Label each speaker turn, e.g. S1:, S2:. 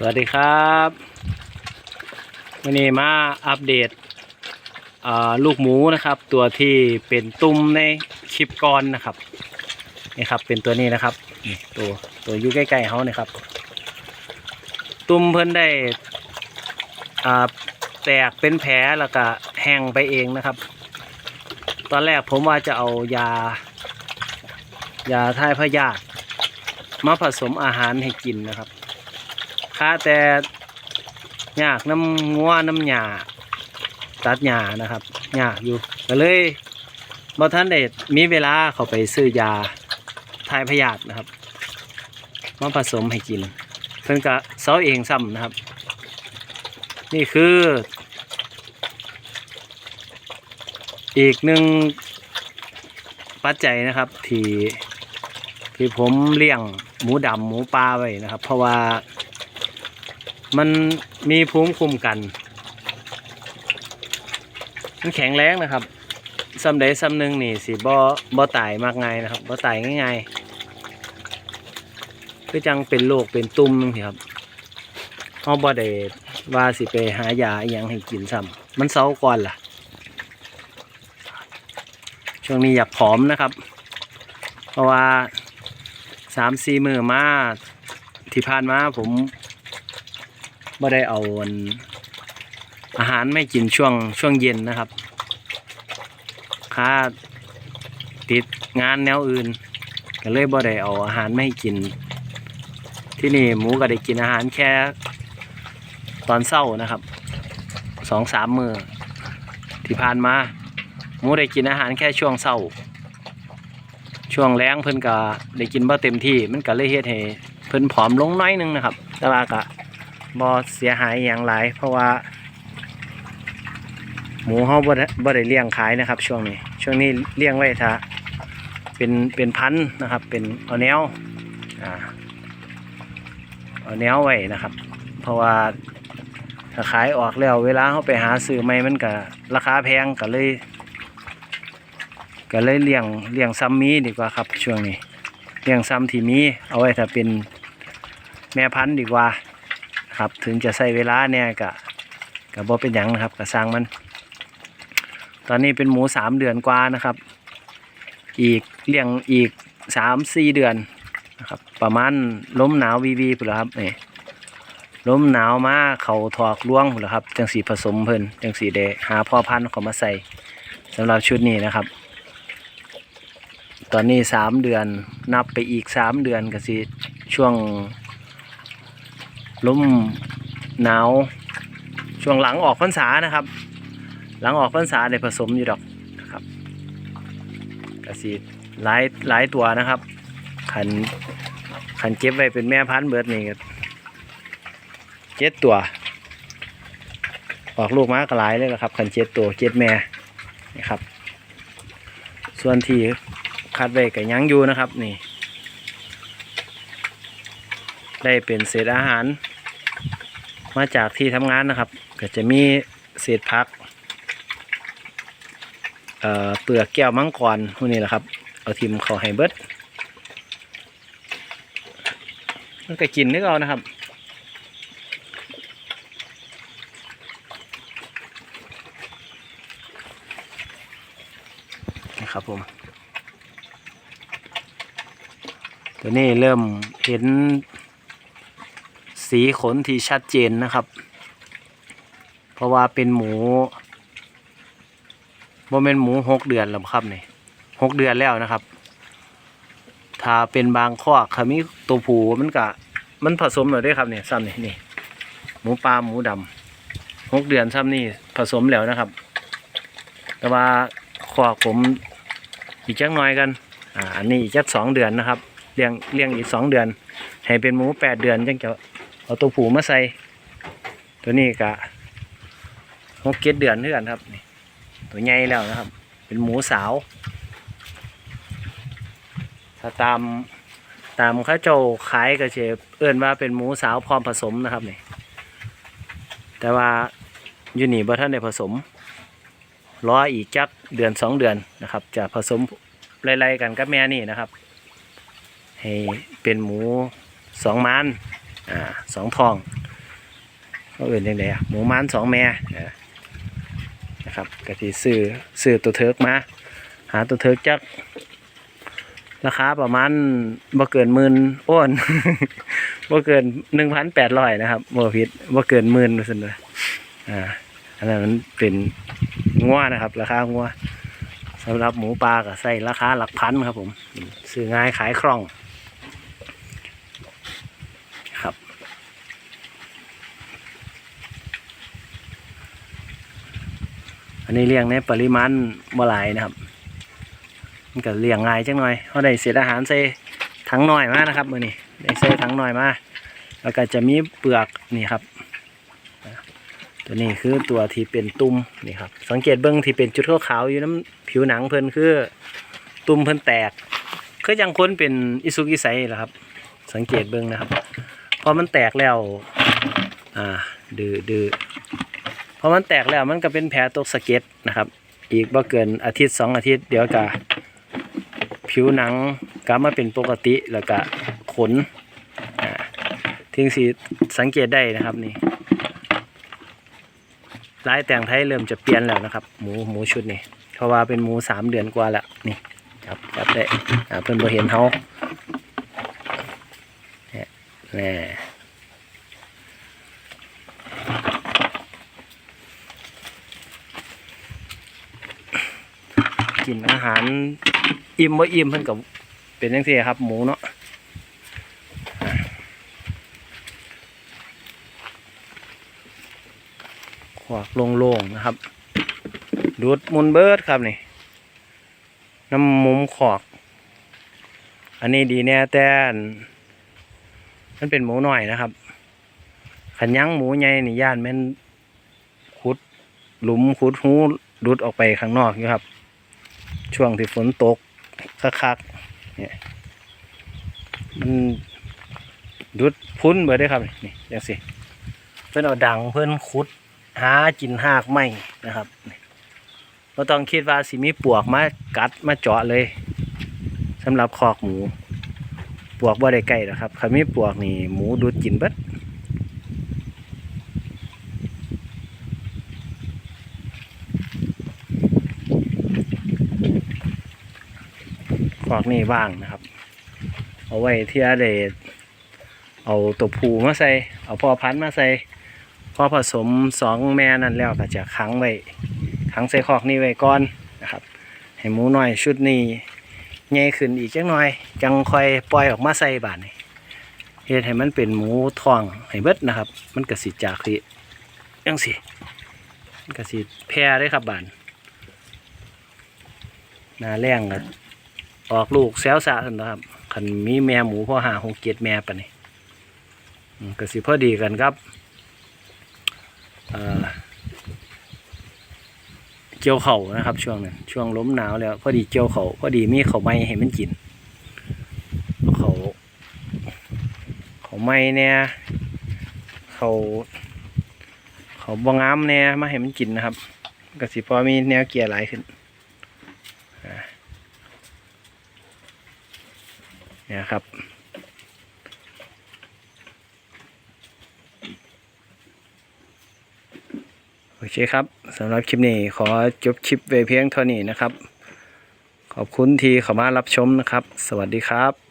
S1: สวัสดีครับวันนี้มาอัปเดตลูกหมูนะครับ ตัวที่เป็นตุ้มในคลิปก่อนนะครับนี่ครับเป็นตัวนี้นะครับนี่ตัวตัวอยู่ใกล้ๆเขานะครับ ตุ้มเพิ่นได้แตกเป็นแผลแล้วก็แห้งไปเองนะครับ ตอนแรกผมว่าจะเอายายาท่ายพยาธิมาผสมอาหารให้กินนะครับ ค่าแต่หยากน้ำงัวน้ำหยาตัดหยานะครับหยากอยู่ก็เลยบอท่านเดชมีเวลาเขาไปซื้อยาทายพยาธินะครับมาผสมให้กิน เพิ่นกะเซาเองซ้ำนะครับ นี่คือ อีกหนึ่งปัจจัยนะครับที่ที่ผมเลี้ยงหมูดำหมูปลาไว้นะครับ เพราะว่า มันมีภูมิคุ้มกัน มันแข็งแรงนะครับซ้ำใดซ้ำหนึ่งนี่สิบ่บ่ตายมากง่ายนะครับบ่ตายง่ายๆคือจังเป็นโรคเป็นตุ่มนึงสิครับเฮาบ่ได้ว่าสิไปหายาอหยังให้กินซ้ำมันเซาก่อนล่ะ ช่วงนี้อยากผอมนะครับ เพราะว่าสามสี่มือมาที่ผ่านมาผม บ่ได้เอาอาหารไม่กินช่วงช่วงเย็นนะครับค่าติดงานแนวอื่น ก็เลยบ่ได้เอาอาหารไม่กิน ที่นี่หมูก็ได้กินอาหารแค่ตอนเศร้านะครับสองสามมือที่ผ่านมาหมูได้กินอาหารแค่ช่วงเศร้า ช่วงแรงเพิ่นก็ได้กินบ่เต็มที่ มันก็เลยเฮ็ดให้เพิ่นผอมลงน้อยหนึงนะครับ แต่ว่าก็ บ่เสียหายอย่างไรเพราะว่า หมูเฮาบ่ได้บ่ได้เลี้ยงขายนะครับ ช่วงนี้ ช่วงนี้เลี้ยงไว้ถ้าเป็นเป็นพันธุ์นะครับ เป็นเอาแนวอ่าเอาแนวไว้นะครับ เพราะว่าถ้าขายออกแล้ว เวลาเขาไปหาซื้อใหม่มันก็ราคาแพงก็เลยก็เลยเลี้ยงเลี้ยงซ้ำมีดีกว่าครับ ช่วงนี้เลี้ยงซ้ำที่มีเอาไว้ถ้าเป็นแม่พันธุ์ดีกว่า ครับ ถึงจะใช้เวลาเนี่ยก็ก็บ่เป็นหยังนะครับก็สร้างมัน ตอนนี้เป็นหมูสามเดือนกว่านะครับ อีกเลี้ยงอีกสามสี่เดือนนะครับ ประมาณล้มหนาววีวีพุ่นละครับนี่ล้มหนาวมาเขาถอกล่วงพุ่นละครับ จังสีผสมเพิ่นจังสีเดหาพ่อพันธุ์เขามาใส่สำหรับชุดนี้นะครับ ตอนนี้สามเดือนนับไปอีกสามเดือนก็สิช่วง ลมหนาวช่วงหลังออกพรรษานะครับ หลังออกพรรษาได้ผสมอยู่ดอกนะครับก็สิหลายหลายตัวนะครับขันขันเก็บไว้เป็นแม่พันธุ์เบิร์ดนี่เจ็ดตัว ออกลูกมากหลายเลยละครับขันเจ็ดตัวเจ็ดแม่นะครับ ส่วนที่คัดไว้กับยังอยู่นะครับนี่ ได้เป็นเศษอาหาร มาจากที่ทำงานนะครับ ก็จะมีเศษพักเอ่อเปลือกแก้วมังกรพวกนี้แหละครับ เอาทิมเขาให้เบิดมันก็กินนึกเอานะครับนะครับผม ตัวนี้เริ่มเห็น สีขนที่ชัดเจนนะครับ เพราะว่าเป็นหมูโมเมนหมูหกเดือนแล้วครับนี่หกเดือนแล้วนะครับ ถ้าเป็นบางข้อขามีตัวผูมันกะมันผสมหน่อยด้วยครับเนี่ยซ้ำนี่นี่หมูปลาหมูดำหกเดือนซ้ำนี่ผสมแล้วนะครับ แต่ว่าข้อผมอีกจักหน่อยกันอ่าอันนี้อีกจักสองเดือนนะครับเลี้ยงเลี้ยงอีกสองเดือน ให้เป็นหมูแปดเดือนจังจะ เอาตัวผูมาใส่ ตัวนี้กะหกเจ็ดเดือนเท่ากันครับนี่ตัวใหญ่แล้วนะครับ เป็นหมูสาว ถ้าตามตามข้าเจ้าขายก็จะเอื้อนว่าเป็นหมูสาวพร้อมผสมนะครับนี่แต่ว่าอยูนี่บ่ท่านได้ผสมรออีกจักเดือนสองเดือนนะครับ จะผสมไล่ๆกันกับแม่นี่นะครับ ให้เป็นหมูสองมาน อ่าสองทองเขาเอื่นยังไงอะหมูมันสองแม่นะครับกะทิซื้อซื้อตัวเทิร์กมา หาตัวเทิร์กจักราคาประมาณบ่เกินหมื่นโอ้นบ่เกินหนึ่งพันแปดร้อยนะครับบ่ผิดบ่เกินหมื่นเปอร์เซ็นต์เลยอ่าอันนั้นมันเป็นงัวนะครับ ราคางัวสำหรับหมูปลาก็ใส่ราคาหลักพันครับผม ซื้อง่ายขายคล่องครับ อันนี้เลี้ยงในปริมาณบ่หลายนะครับ มันก็เลี้ยงง่ายจังหน่อยเขาได้เศษอาหารใส่ถังหน่อยมานะครับมือนี้ได้ใส่ถังหน่อยมาแล้วก็จะมีเปลือกนี่ครับ ตัวนี้คือตัวที่เป็นตุ่มนี่ครับ สังเกตเบิ้องที่เป็นจุดขาวๆอยู่น้ำผิวหนังเพิ่นคือตุ่มเพิ่นแตกคือยังค้นเป็นอิสุกิไซแหละครับ สังเกตเบิ้องนะครับพอมันแตกแล้วอ่าดื้อดื้อ พอมันแตกแล้วมันก็เป็นแผลตกสะเก็ดนะครับ อีกบ่เกินอาทิตย์สองอาทิตย์เดี๋ยวก็ผิวหนังกลับมาเป็นปกติแล้วก็ขนทิ้งสีสังเกตได้นะครับนี่ลายแต่งไทยเริ่มจะเปลี่ยนแล้วนะครับ หมูหมูชุดนี้เพราะว่าเป็นหมูสามเดือนกว่าแล้วนี่ครับจับได้เพิ่นบ่เห็นเขาเนี่ย กินอาหาร อิ่มบ่อิ่มเพิ่นกับเป็นจังซี่ครับ หมูเนาะขวากโล่งๆนะครับ ดูดมุนเบิร์ดครับนี่ น้ำมุมขอก อันนี้ดีแน่แต่อันมันเป็นหมูหน่อยนะครับ ขันยั้งหมูใหญ่นี่ย่านแม่นขุด หลุมขุดหูดูดออกไปข้างนอกอยู่ครับ ช่วงที่ฝนตกคักๆเนี่ยมันดูดพุ้นเบิดได้ครับ นี่อย่างสิเพื่อนเอาดังเพื่อนขุด หากินหากไม่นะครับเราต้องคิดว่าสิมีปวกมากัดมาเจาะเลยสำหรับคอกหมู ปวกบ่ได้ใกล้หรอกครับคันมีปวกนี่หมูดูดกินเบิด คอกนี่ว่างนะครับ เอาไว้ที่อาเดชเอาตัวผูมาใส่ เอาพ่อพันธุ์มาใส่พอผสมสองแม่นั่นแล้วก็จะขังไว้ขังใส่คอกนี้ไว้ก่อนนะครับ ให้หมูน้อยชุดนี้ใหญ่ขึ้นอีกจังหน่อย จังค่อยปล่อยออกมาใส่บานี่เฮ็ดให้มันเป็นหมูทองให้เบิดนะครับ มันก็สิจากสิจังสิมันก็สิแพร่ได้ครับบานนาแรงก็ ออกลูกแซวซะซั่นนะครับคันมีแม่หมูพ่อหาหกเจ็ดแม่ปะนี่ก็สิพอดีกันครับเอ่อเกี่ยวเข่านะครับ ช่วงนั้นช่วงล้มหนาวแล้ว พอดีเกี่ยวเขาวพอดีมีเขาไม้ให้มันกินเขาเขาไม้เนี่ยเขาเขาบงามเนี่ยมาให้มันกินนะครับก็สิพอมีแนวเกียร์หลายขึ้นอ่า เนี่ยครับ โอเคครับสำหรับคลิปนี้ขอจบคลิปไว้เพียงเท่านี้นะครับ ขอบคุณที่เข้ามารับชมนะครับ สวัสดีครับ